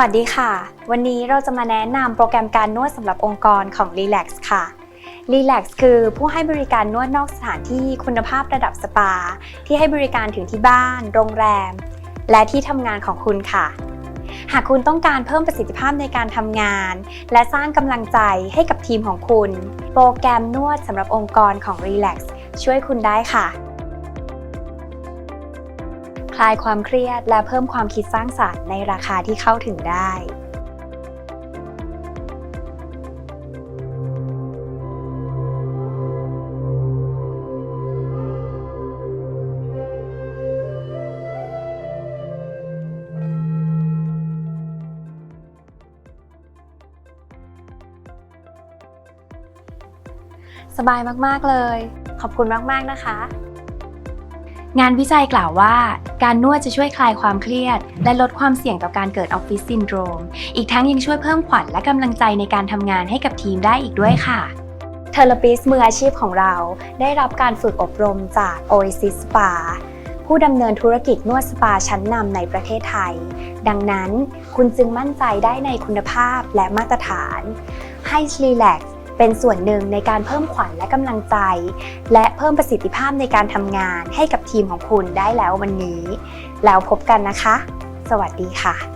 วัสดีค่ะ วันนี้เราจะมาแนะนำโปรแกรมการนวดสำหรับองค์กรของ Relax ค่ะ Relax คือผู้ให้บริการนวดนอกสถานที่คุณภาพระดับสปา ที่ให้บริการถึงที่บ้าน โรงแรม และที่ทำงานของคุณค่ะ หากคุณต้องการเพิ่มประสิทธิภาพในการทำงาน และสร้างกำลังใจให้กับทีมของคุณ โปรแกรมนวดสำหรับองค์กรของ Relax ช่วยคุณได้ค่ะ คลายความเครียด และเพิ่มความคิดสร้างสรรค์ในราคาที่เข้าถึงได้สบายมาก ๆ เลย ขอบคุณมาก ๆ นะคะ งานวิจัยกล่าวว่า การนวดจะช่วยคลายความเครียด และลดความเสี่ยงต่อการเกิดออฟฟิศซินโดรม อีกทั้งยังช่วยเพิ่มขวัญและกำลังใจในการทำงานให้กับทีมได้อีกด้วยค่ะเทอร์ปิสมืออาชีพของเรา ได้รับการฝึกอบรมจาก Oasis Spa ผู้ดำเนินธุรกิจนวดสปาชั้นนำในประเทศไทย ดังนั้นคุณจึงมั่นใจได้ในคุณภาพและมาตรฐาน ให้ Relax เป็นส่วนหนึ่งในการเพิ่มขวัญและกำลังใจ และเพิ่มประสิทธิภาพในการทำงานให้กับทีมของคุณได้แล้ววันนี้ แล้วพบกันนะคะ สวัสดีค่ะ